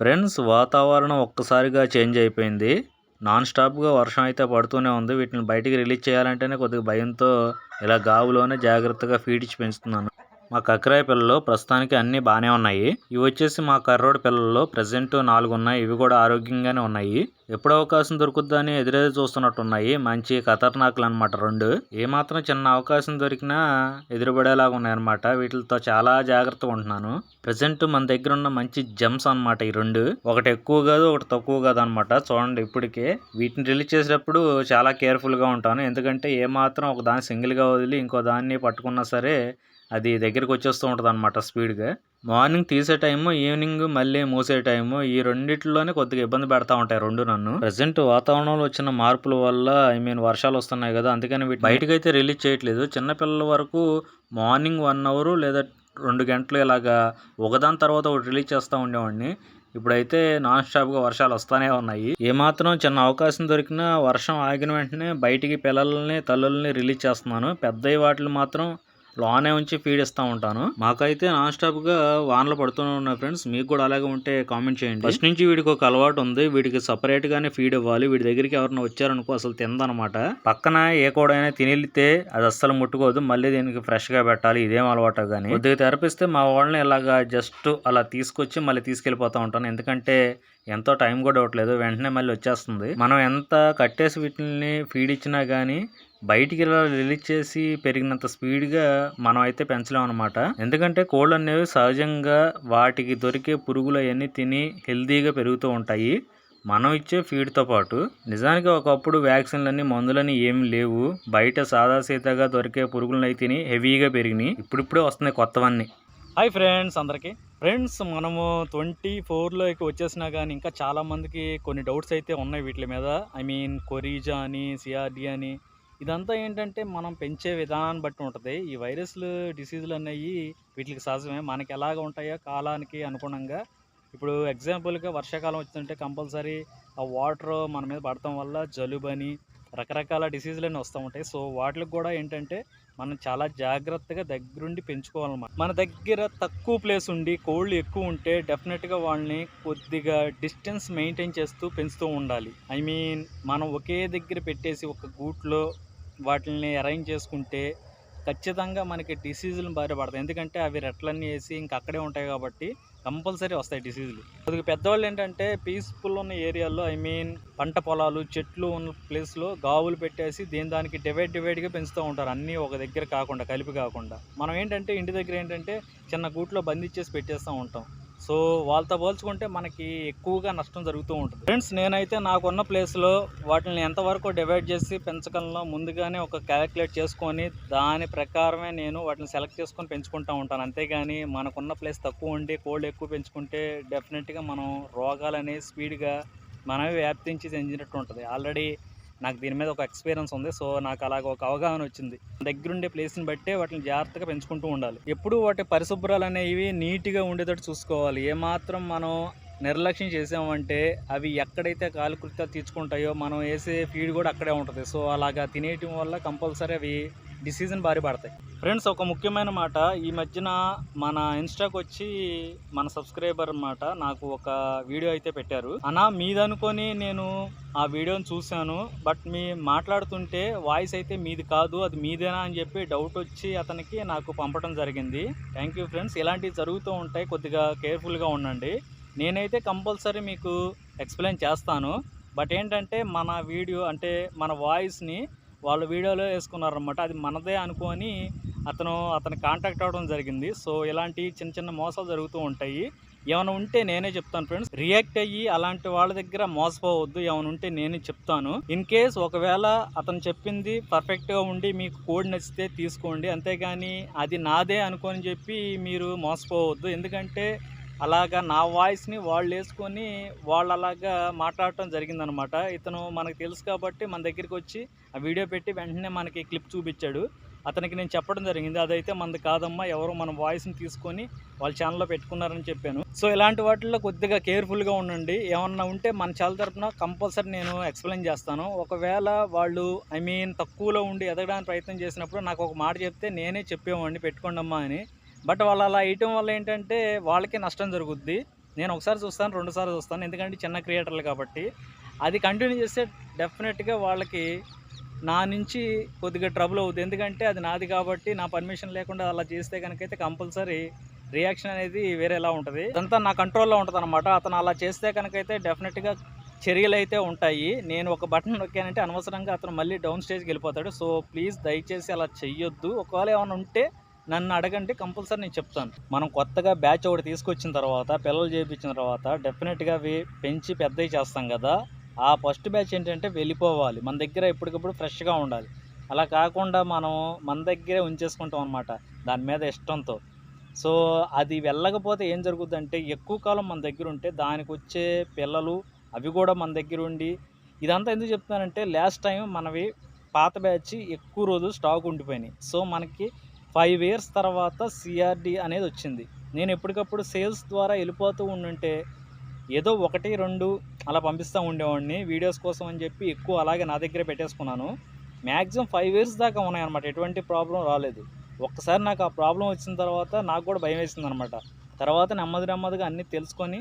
Friends వాతావరణం ఒక్కసారిగా change అయిపోయింది. నాన్ స్టాప్గా వర్షం అయితే పడుతూనే ఉంది. వీటిని బయటికి రిలీజ్ చేయాలంటేనే కొద్దిగా భయంతో ఇలా గావులోనే జాగ్రత్తగా ఫీడ్ ఇచ్చి పెంచుతున్నాను. మా కక్కరాయ పిల్లలు ప్రస్తుతానికి అన్నీ బాగానే ఉన్నాయి. ఇవి వచ్చేసి మా కర్రోడ్ పిల్లల్లో ప్రజెంట్ నాలుగు ఉన్నాయి. ఇవి కూడా ఆరోగ్యంగానే ఉన్నాయి. ఎప్పుడు అవకాశం దొరుకుద్దా అని ఎదురెదురు చూస్తున్నట్టు ఉన్నాయి మంచి ఖతర్నాకులు అనమాట రెండు. ఏమాత్రం చిన్న అవకాశం దొరికినా ఎదురుపడేలాగా ఉన్నాయన్నమాట. వీటితో చాలా జాగ్రత్తగా ఉంటున్నాను. ప్రజెంట్ మన దగ్గర ఉన్న మంచి జమ్స్ అన్నమాట ఈ రెండు. ఒకటి ఎక్కువ కాదు ఒకటి తక్కువ కాదు అనమాట చూడండి ఇప్పటికే. వీటిని రిలీజ్ చేసేటప్పుడు చాలా కేర్ఫుల్గా ఉంటాను. ఎందుకంటే ఏమాత్రం ఒక దాన్ని సింగిల్గా వదిలి ఇంకో దాన్ని పట్టుకున్నా సరే అది దగ్గరికి వచ్చేస్తూ ఉంటుంది అనమాట స్పీడ్గా. మార్నింగ్ తీసే టైము ఈవినింగ్ మళ్ళీ మూసే టైము ఈ రెండిట్లోనే కొద్దిగా ఇబ్బంది పెడతా ఉంటాయి రెండు నన్ను. ప్రజెంట్ వాతావరణంలో వచ్చిన మార్పుల వల్ల ఐ మీన్ వర్షాలు వస్తున్నాయి కదా అందుకని వీటి బయటకు అయితే రిలీజ్ చేయట్లేదు. చిన్నపిల్లల వరకు మార్నింగ్ వన్ అవర్ లేదా రెండు గంటలు ఇలాగా ఒకదాని తర్వాత ఒకటి రిలీజ్ చేస్తూ ఉండేవాడిని. ఇప్పుడైతే నాన్ స్టాప్గా వర్షాలు వస్తూనే ఉన్నాయి. ఏమాత్రం చిన్న అవకాశం దొరికినా వర్షం ఆగిన వెంటనే బయటికి పిల్లల్ని తల్లుల్ని రిలీజ్ చేస్తున్నాను. పెద్దవి వాటిని మాత్రం లోనే ఉంచి ఫీడ్ ఇస్తూ ఉంటాను. మాకైతే నాన్ స్టాప్గా వానలు పడుతూనే ఉన్నాయి ఫ్రెండ్స్ మీకు కూడా అలాగే ఉంటే కామెంట్ చేయండి. ఫస్ట్ నుంచి వీడికి ఒక అలవాటు ఉంది. వీడికి సపరేట్ గానే ఫీడ్ ఇవ్వాలి. వీడి దగ్గరికి ఎవరైనా వచ్చారనుకో అసలు తిందనమాట. పక్కన ఏ కోడైనా తినిలితే అది అస్సలు ముట్టుకోదు. మళ్ళీ దీనికి ఫ్రెష్గా పెట్టాలి. ఇదేం అలవాటు కానీ కొద్దిగా తెరపిస్తే మా వాళ్ళని ఇలాగా జస్ట్ అలా తీసుకొచ్చి మళ్ళీ తీసుకెళ్ళిపోతూ ఉంటాను. ఎందుకంటే ఎంతో టైం కూడా ఇవ్వట్లేదు. వెంటనే మళ్ళీ వచ్చేస్తుంది. మనం ఎంత కట్టేసి వీటిని ఫీడ్ ఇచ్చినా కానీ బయటికి ఇలా రిలీజ్ చేసి పెరిగినంత స్పీడ్గా మనం అయితే పెంచలేం అనమాట ఎందుకంటే కోళ్ళు అనేవి సహజంగా వాటికి దొరికే పురుగులు అవన్నీ తిని హెల్తీగా పెరుగుతూ ఉంటాయి. మనం ఇచ్చే ఫీడ్తో పాటు నిజానికి ఒకప్పుడు వ్యాక్సిన్లన్నీ మందులని ఏమి లేవు. బయట సాదాసీతగా దొరికే పురుగులను అయితే తిని హెవీగా పెరిగినాయి. ఇప్పుడిప్పుడే వస్తున్నాయి కొత్తవన్నీ. హాయ్ ఫ్రెండ్స్ అందరికీ. ఫ్రెండ్స్ మనము ట్వంటీ ఫోర్లోకి వచ్చేసినా కానీ ఇంకా చాలామందికి కొన్ని డౌట్స్ అయితే ఉన్నాయి వీటి మీద. ఐ మీన్ కొరీజా అని సిఆర్డి అని. ఇదంతా ఏంటంటే మనం పెంచే విధానాన్ని బట్టి ఉంటుంది. ఈ వైరస్లు డిసీజులు అనేవి వీటికి సహజమే. మనకి ఎలాగ ఉంటాయో కాలానికి అనుగుణంగా. ఇప్పుడు ఎగ్జాంపుల్గా వర్షాకాలం వచ్చిందంటే కంపల్సరీ ఆ వాటర్ మన మీద పడటం వల్ల జలుబని రకరకాల డిసీజులన్నీ వస్తూ ఉంటాయి. సో వాటికి కూడా ఏంటంటే మనం చాలా జాగ్రత్తగా దగ్గరుండి పెంచుకోవాలన్నమాట. మన దగ్గర తక్కువ ప్లేస్ ఉండి కోళ్ళు ఎక్కువ ఉంటే డెఫినెట్గా వాళ్ళని కొద్దిగా డిస్టెన్స్ మెయింటైన్ చేస్తూ పెంచుతూ ఉండాలి. ఐ మీన్ మనం ఒకే దగ్గర పెట్టేసి ఒక గూట్లో వాటిని అరేంజ్ చేసుకుంటే ఖచ్చితంగా మనకి డిసీజులు బారి పడతాయి ఎందుకంటే అవి రెట్లన్నీ వేసి ఇంక అక్కడే ఉంటాయి కాబట్టి కంపల్సరీ వస్తాయి డిసీజులు. కొద్దిగా పెద్దవాళ్ళు ఏంటంటే పీస్ఫుల్ ఉన్న ఏరియాలో ఐ మీన్ పంట పొలాలు చెట్లు ఉన్న ప్లేస్లో గావులు పెట్టేసి దేని దానికి డివైడ్ డివైడ్గా పెంచుతూ ఉంటారు. అన్నీ ఒక దగ్గర కాకుండా కలిపి కాకుండా. మనం ఏంటంటే ఇంటి దగ్గర ఏంటంటే చిన్న గూట్లో బంధించేసి పెట్టేస్తూ ఉంటాం. సో వాళ్ళతో పోల్చుకుంటే మనకి ఎక్కువగా నష్టం జరుగుతూ ఉంటుంది. ఫ్రెండ్స్ నేనైతే నాకున్న ప్లేస్లో వాటిని ఎంతవరకు డివైడ్ చేసి పెంచగలను ముందుగానే ఒక క్యాలిక్యులేట్ చేసుకొని దాని ప్రకారమే నేను వాటిని సెలెక్ట్ చేసుకొని పెంచుకుంటూ ఉంటాను. అంతేగాని మనకున్న ప్లేస్ తక్కువ ఉండి కోల్డ్ ఎక్కువ పెంచుకుంటే డెఫినెట్గా మనం రోగాలు స్పీడ్గా మనమే వ్యాప్తించి చెందినట్టు ఉంటుంది. ఆల్రెడీ నాకు దీని మీద ఒక ఎక్స్పీరియన్స్ ఉంది. సో నాకు అలాగ ఒక అవగాహన వచ్చింది. దగ్గరుండే ప్లేస్ని బట్టే వాటిని జాగ్రత్తగా పెంచుకుంటూ ఉండాలి. ఎప్పుడు వాటి పరిశుభ్రాలు అనేవి నీట్గా ఉండేటట్టు చూసుకోవాలి. ఏమాత్రం మనం నిర్లక్ష్యం చేసామంటే అవి ఎక్కడైతే కాలకృత్యాలు తీర్చుకుంటాయో మనం వేసే ఫీడ్ కూడా అక్కడే ఉంటుంది. సో అలాగా తినేయటం వల్ల కంపల్సరీ అవి డిసిజన్ భారీ పడతాయి. ఫ్రెండ్స్ ఒక ముఖ్యమైన మాట. ఈ మధ్యన మన ఇన్స్టాకి వచ్చి మన సబ్స్క్రైబర్ అన్నమాట నాకు ఒక వీడియో అయితే పెట్టారు. అనా మీదనుకొని నేను ఆ వీడియోని చూశాను. బట్ మీ మాట్లాడుతుంటే వాయిస్ అయితే మీది కాదు అది మీదేనా అని చెప్పి డౌట్ వచ్చి అతనికి నాకు పంపడం జరిగింది. థ్యాంక్ యూ ఫ్రెండ్స్ ఇలాంటివి జరుగుతూ ఉంటాయి. కొద్దిగా కేర్ఫుల్గా ఉండండి. నేనైతే కంపల్సరీ మీకు ఎక్స్ప్లెయిన్ చేస్తాను. బట్ ఏంటంటే మన వీడియో అంటే మన వాయిస్ని వాళ్ళు వీడియోలో వేసుకున్నారనమాట అది మనదే అనుకొని అతను అతను కాంటాక్ట్ అవ్వడం జరిగింది. సో ఇలాంటి చిన్న చిన్న మోసాలు జరుగుతూ ఉంటాయి. ఏమైనా ఉంటే నేనే చెప్తాను ఫ్రెండ్స్ రియాక్ట్ అయ్యి అలాంటి వాళ్ళ దగ్గర మోసపోవద్దు. ఏమైనా ఉంటే నేనే చెప్తాను. ఇన్ కేస్ ఒకవేళ అతను చెప్పింది పర్ఫెక్ట్గా ఉండి మీకు కోడ్ నచ్చితే తీసుకోండి. అంతేగాని అది నాదే అనుకొని చెప్పి మీరు మోసపోవద్దు. ఎందుకంటే అలాగా నా వాయిస్ని వాళ్ళు వేసుకొని వాళ్ళు అలాగా మాట్లాడటం జరిగిందనమాట. ఇతను మనకు తెలుసు కాబట్టి మన దగ్గరికి వచ్చి ఆ వీడియో పెట్టి వెంటనే మనకి క్లిప్ చూపించాడు. అతనికి నేను చెప్పడం జరిగింది. అదైతే మనది కాదమ్మా ఎవరు మన వాయిస్ని తీసుకొని వాళ్ళ ఛానల్లో పెట్టుకున్నారని చెప్పాను. సో ఇలాంటి వాటిల్లో కొద్దిగా కేర్ఫుల్గా ఉండండి. ఏమన్నా ఉంటే మన ఛానల్ తరఫున కంపల్సరీ నేను ఎక్స్ప్లెయిన్ చేస్తాను. ఒకవేళ వాళ్ళు ఐ మీన్ తక్కువలో ఉండి ఎదగడానికి ప్రయత్నం చేసినప్పుడు నాకు ఒక మాట చెప్తే నేనే చెప్పేవాడిని పెట్టుకోండమ్మా అని. బట్ వాళ్ళు అలా వేయటం వల్ల ఏంటంటే వాళ్ళకి నష్టం జరుగుద్ది. నేను ఒకసారి చూస్తాను రెండుసార్లు చూస్తాను. ఎందుకంటే చిన్న క్రియేటర్లు కాబట్టి. అది కంటిన్యూ చేస్తే డెఫినెట్గా వాళ్ళకి నా నుంచి కొద్దిగా ట్రబుల్ అవుతుంది ఎందుకంటే అది నాది కాబట్టి నా పర్మిషన్ లేకుండా అలా చేస్తే కనుకైతే కంపల్సరీ రియాక్షన్ అనేది వేరేలా ఉంటుంది. అదంతా నా కంట్రోల్లో ఉంటుంది అనమాట అతను అలా చేస్తే కనుకైతే డెఫినెట్గా చర్యలు అయితే ఉంటాయి. నేను ఒక బటన్ నొక్కానంటే అనవసరంగా అతను మళ్ళీ డౌన్ స్టేజ్కి వెళ్ళిపోతాడు. సో ప్లీజ్ దయచేసి అలా చెయ్యొద్దు. ఒకవేళ ఏమైనా ఉంటే నన్ను అడగండి కంపల్సరీ నేను చెప్తాను. మనం కొత్తగా బ్యాచ్ ఒకటి తీసుకొచ్చిన తర్వాత పిల్లలు చేయించిన తర్వాత డెఫినెట్గా అవి పెంచి పెద్దవి చేస్తాం కదా. ఆ ఫస్ట్ బ్యాచ్ ఏంటంటే వెళ్ళిపోవాలి. మన దగ్గర ఎప్పటికప్పుడు ఫ్రెష్గా ఉండాలి. అలా కాకుండా మనం మన దగ్గరే ఉంచేసుకుంటాం అనమాట దాని మీద ఇష్టంతో. సో అది వెళ్ళకపోతే ఏం జరుగుద్దంటే ఎక్కువ కాలం మన దగ్గర ఉంటే దానికి వచ్చే పిల్లలు అవి కూడా మన దగ్గర ఉండి ఇదంతా ఎందుకు చెప్తున్నానంటే లాస్ట్ టైం మనవి పాత బ్యాచ్ ఎక్కువ రోజులు స్టాక్ ఉండిపోయినాయి. సో మనకి ఫైవ్ ఇయర్స్ తర్వాత సిఆర్డి అనేది వచ్చింది. నేను ఎప్పటికప్పుడు సేల్స్ ద్వారా వెళ్ళిపోతూ ఉండుంటే ఏదో ఒకటి రెండు అలా పంపిస్తూ ఉండేవాడిని. వీడియోస్ కోసం అని చెప్పి ఎక్కువ అలాగే నా దగ్గరే పెట్టేసుకున్నాను. మ్యాక్సిమం ఫైవ్ ఇయర్స్ దాకా ఉన్నాయన్నమాట. ఎటువంటి ప్రాబ్లం రాలేదు. ఒక్కసారి నాకు ఆ ప్రాబ్లం వచ్చిన తర్వాత నాకు కూడా భయం వేసింది అనమాట తర్వాత నెమ్మది నెమ్మదిగా అన్నీ తెలుసుకొని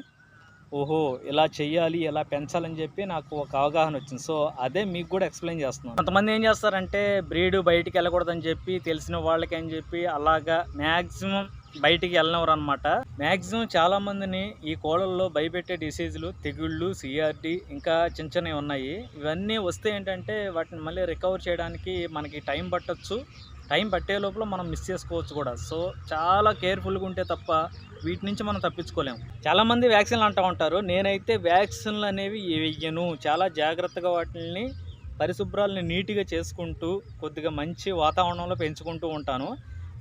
ఓహో ఇలా చెయ్యాలి ఇలా పెంచాలని చెప్పి నాకు ఒక అవగాహన వచ్చింది. సో అదే మీకు కూడా ఎక్స్ప్లెయిన్ చేస్తున్నాను. కొంతమంది ఏం చేస్తారంటే బ్రీడ్ బయటికి వెళ్ళకూడదని చెప్పి తెలిసిన వాళ్ళకి అని చెప్పి అలాగా మ్యాక్సిమం బయటికి వెళ్ళినవారు అనమాట మ్యాక్సిమం చాలా మందిని ఈ కోళ్ళల్లో భయపెట్టే డిసీజులు తెగుళ్ళు సిఆర్డి ఇంకా చిన్న చిన్నవి ఉన్నాయి. ఇవన్నీ వస్తే ఏంటంటే వాటిని మళ్ళీ రికవర్ చేయడానికి మనకి టైం పట్టచ్చు. టైం పట్టే లోపల మనం మిస్ చేసుకోవచ్చు కూడా. సో చాలా కేర్ఫుల్గా ఉంటే తప్ప వీటి నుంచి మనం తప్పించుకోలేము. చాలామంది వ్యాక్సిన్లు అంటూ ఉంటారు. నేనైతే వ్యాక్సిన్లు అనేవి వెయ్యను చాలా జాగ్రత్తగా వాటిని పరిశుభ్రాలని నీట్గా చేసుకుంటూ కొద్దిగా మంచి వాతావరణంలో పెంచుకుంటూ ఉంటాను.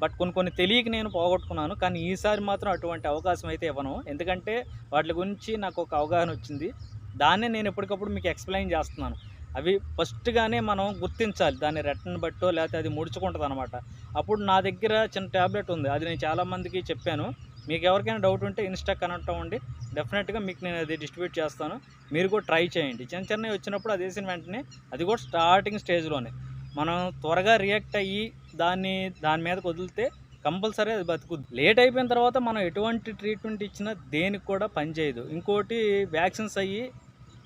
బట్ కొన్ని కొన్ని తెలియక నేను పోగొట్టుకున్నాను. కానీ ఈసారి మాత్రం అటువంటి అవకాశం అయితే ఇవ్వను. ఎందుకంటే వాటి గురించి నాకు ఒక అవగాహన వచ్చింది. దాన్నే నేను ఎప్పటికప్పుడు మీకు ఎక్స్ప్లెయిన్ చేస్తున్నాను. అవి ఫస్ట్గానే మనం గుర్తించాలి. దాన్ని రెట్టను బట్టో లేకపోతే అది ముడుచుకుంటుంది అనమాట అప్పుడు నా దగ్గర చిన్న ట్యాబ్లెట్ ఉంది. అది నేను చాలామందికి చెప్పాను. మీకు ఎవరికైనా డౌట్ ఉంటే ఇన్స్టా కనెక్ట్ అవ్వండి. డెఫినెట్గా మీకు నేను అది డిస్ట్రిబ్యూట్ చేస్తాను. మీరు కూడా ట్రై చేయండి. చిన్న చిన్నవి వచ్చినప్పుడు అది వేసిన వెంటనే అది కూడా స్టార్టింగ్ స్టేజ్లోనే మనం త్వరగా రియాక్ట్ అయ్యి దాన్ని దాని మీదకి వదిలితే కంపల్సరీ అది బతుకుద్ది. లేట్ అయిపోయిన తర్వాత మనం ఎటువంటి ట్రీట్మెంట్ ఇచ్చినా దేనికి కూడా పనిచేయదు ఇంకోటి వ్యాక్సిన్స్ అయ్యి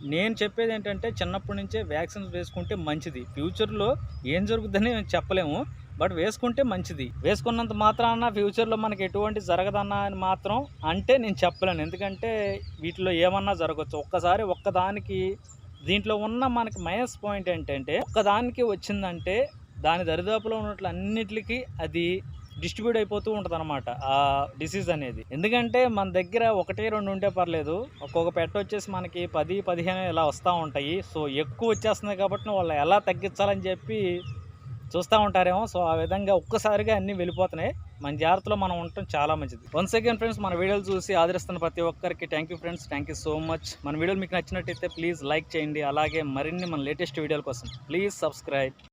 నేను చెప్పేది ఏంటంటే చిన్నప్పటి నుంచే వ్యాక్సిన్స్ వేసుకుంటే మంచిది. ఫ్యూచర్లో ఏం జరుగుతుందని మేము చెప్పలేము బట్ వేసుకుంటే మంచిది. వేసుకున్నంత మాత్రాన ఫ్యూచర్లో మనకి ఎటువంటి జరగదన్నా అని మాత్రం అంటే నేను చెప్పలేను. ఎందుకంటే వీటిలో ఏమన్నా జరగచ్చు. ఒక్కసారి ఒక్కదానికి దీంట్లో ఉన్న మనకి మైనస్ పాయింట్ ఏంటంటే ఒక్కదానికి వచ్చిందంటే దాని దరిదాపులో ఉన్నట్లు అన్నిటికీ అది డిస్ట్రిబ్యూట్ అయిపోతూ ఉంటుంది అనమాట ఆ డిసీజ్ అనేది. ఎందుకంటే మన దగ్గర ఒకటి రెండు ఉంటే పర్లేదు. ఒక్కొక్క పెట్ట వచ్చేసి మనకి పది పదిహేను ఇలా వస్తూ ఉంటాయి. సో ఎక్కువ వచ్చేస్తుంది కాబట్టి వాళ్ళు ఎలా తగ్గించాలని చెప్పి చూస్తూ ఉంటారేమో. సో ఆ విధంగా ఒక్కసారిగా అన్నీ వెళ్ళిపోతున్నాయి. మన జాగ్రత్తలో మనం ఉండటం చాలా మంచిది. వన్స్ అగైన్ ఫ్రెండ్స్ మన వీడియోలు చూసి ఆదరిస్తున్న ప్రతి ఒక్కరికి thank you friends thank you so much మన వీడియోలు మీకు నచ్చినట్టయితే ప్లీజ్ లైక్ చేయండి. అలాగే మరిన్ని మన లేటెస్ట్ వీడియోల కోసం ప్లీజ్ సబ్స్క్రైబ్